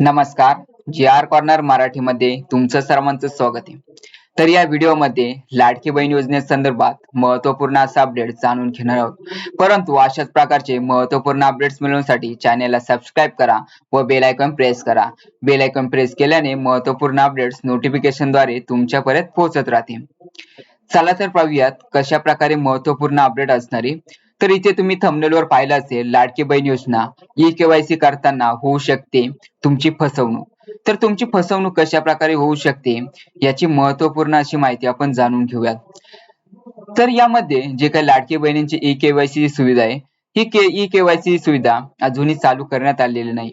नमस्कार जी R corner मराठीमध्ये तुमचं सर्वांचं स्वागत आहे. तर या व्हिडिओमध्ये लाडकी बहीण योजनेसंदर्भात महत्त्वपूर्ण असा अपडेट जाणून घेणार आहोत. परंतु अशाच प्रकारचे महत्त्वपूर्ण अपडेट्स मिळवण्यासाठी चॅनेलला सबस्क्राईब करा व बेल आयकॉन प्रेस करा. बेल आयकॉन प्रेस केल्याने महत्त्वपूर्ण अपडेट्स नोटिफिकेशनद्वारे तुमच्यापर्यंत पोहोचत राहतील. चला तर पाहूयात कशा प्रकारे महत्त्वपूर्ण अपडेट असणारी तर इथे तुम्ही वर पाहिलं असेल लाडकी बहीण योजना ई केवायसी करताना होऊ शकते तुमची फसवणूक. तर तुमची फसवणूक कशा प्रकारे होऊ शकते याची महत्त्वपूर्ण अशी माहिती आपण जाणून घेऊयात. तर यामध्ये जे काही लाडकी बहिणींची ई केवायसी सुविधा आहे ही के ई केवायसी सुविधा अजूनही चालू करण्यात आलेली नाही.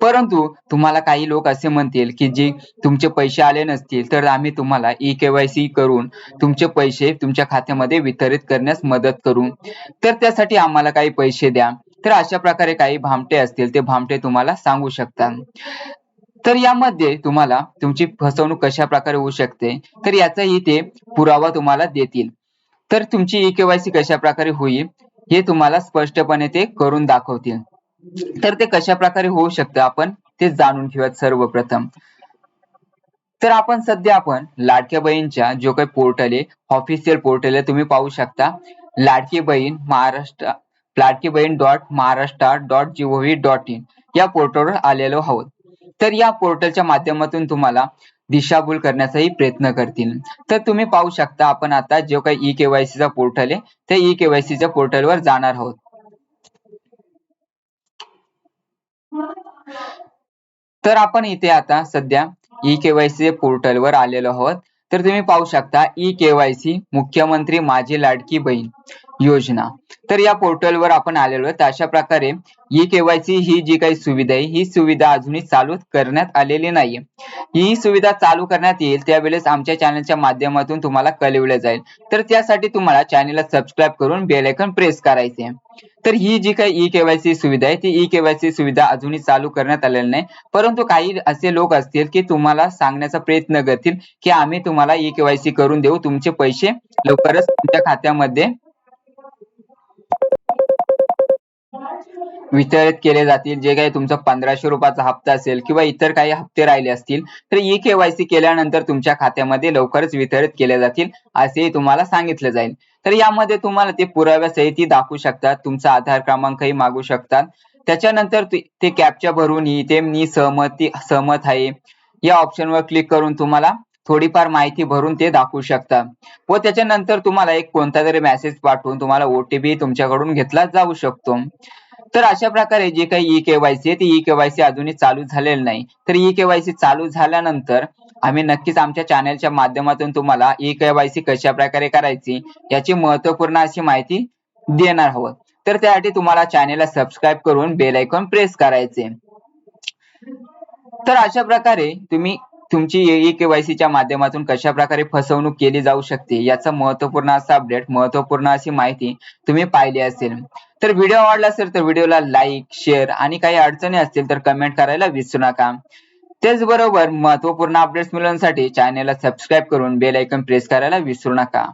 परंतु तुम्हाला काही लोक असे म्हणतील की जे तुमचे पैसे आले नसतील तर आम्ही तुम्हाला ई केवायसी करून तुमचे पैसे तुमच्या खात्यामध्ये वितरित करण्यास मदत करू. तर त्यासाठी आम्हाला काही पैसे द्या. तर अशा प्रकारे काही भामटे असतील ते भामटे तुम्हाला सांगू शकतात तर यामध्ये तुम्हाला तुमची फसवणूक कशा प्रकारे होऊ शकते तर याचाही ते पुरावा तुम्हाला देतील. तर तुमची ई केवायसी कशा प्रकारे होईल हे तुम्हाला स्पष्टपणे ते करून दाखवतील. तर ते कशा प्रकारे होऊ शकतं आपण ते जाणून घेऊयात सर्वप्रथम. तर आपण सध्या आपण लाडक्या बहीणच्या जो काही पोर्टल आहे ऑफिशियल पोर्टल आहे तुम्ही पाहू शकता. Ladki Bahin Maharashtra Ladki Bahin dot Maharashtra dot gov dot in या पोर्टलवर आलेलो आहोत. तर या पोर्टलच्या माध्यमातून तुम्हाला दिशाभूल करण्याचाही प्रयत्न करतील. तर तुम्ही पाहू शकता आपण आता जो काही ई केवायसीचा पोर्टल आहे त्या ई केवायसीच्या पोर्टलवर जाणार आहोत. तर आपण इथे आता सध्या ई केवायसी पोर्टलवर आलेलो आहोत. तर तुम्ही पाहू शकता ई केवायसी मुख्यमंत्री माझी लाडकी बहीण. योजना. तर या पोर्टलवर आपण आलेलो आहे. अशा प्रकारे ई केवायसी ही जी काही सुविधा आहे ही सुविधा अजूनही चालू करण्यात आलेली नाहीये. ही सुविधा चालू करण्यात येईल त्यावेळेस आमच्या चॅनलच्या माध्यमातून तुम्हाला कळविलं जाईल. तर त्यासाठी तुम्हाला चॅनलला सबस्क्राईब करून बेल आयकॉन प्रेस करायचे तर ही जी काही ई केवायसी सुविधा आहे ती ई केवायसी सुविधा अजूनही चालू करण्यात आलेली नाही. परंतु काही असे लोक असतील की तुम्हाला सांगण्याचा प्रयत्न करतील की आम्ही तुम्हाला ई केवायसी करून देऊ तुमचे पैसे लवकरच तुमच्या खात्यामध्ये वितरित केले जातील जे काही तुमचा पंधराशे रुपयाचा हप्ता असेल किंवा इतर काही हप्ते राहिले असतील तर ई केवायसी केल्यानंतर तुमच्या खात्यामध्ये लवकरच वितरित केले जातील असेही तुम्हाला सांगितलं जाईल. तर यामध्ये तुम्हाला ते पुराव्यासहित दाखवू शकतात तुमचा आधार क्रमांकही मागू शकतात. त्याच्यानंतर ते कॅप्चा भरून इथे मी सहमती सहमत आहे. या ऑप्शनवर क्लिक करून तुम्हाला थोडीफार माहिती भरून ते दाखवू शकता. व त्याच्यानंतर तुम्हाला एक कोणता तरी मेसेज पाठवून तुम्हाला ओटीपी तुमच्याकडून घेतला जाऊ शकतो. तर अशा प्रकारे जे काही ई केवायसी आहे ती ई केवायसी अजूनही चालू झालेली नाही. तर ई केवायसी चालू झाल्यानंतर आम्ही नक्कीच आमच्या चॅनलच्या माध्यमातून तुम्हाला ई केवायसी कशा प्रकारे करायची याची महत्त्वपूर्ण अशी माहिती देणार आहोत. तर त्यासाठी तुम्हाला चॅनेलला सबस्क्राईब करून बेल आयकॉन प्रेस करायचे तर अशा प्रकारे तुम्ही तुमची ई केवायसीच्या माध्यमातून कशा प्रकारे फसवणूक केली जाऊ शकते याचा महत्त्वपूर्ण असा अपडेट महत्त्वपूर्ण अशी माहिती तुम्ही पाहिली असेल. तर व्हिडिओ आवडला असेल तर व्हिडिओला लाईक शेअर आणि काही अडचणी असतील तर कमेंट करायला विसरू नका. त्याचबरोबर महत्त्वपूर्ण अपडेट्स मिळवण्यासाठी चॅनेलला सबस्क्राईब करून बेल आयकॉन प्रेस करायला विसरू नका.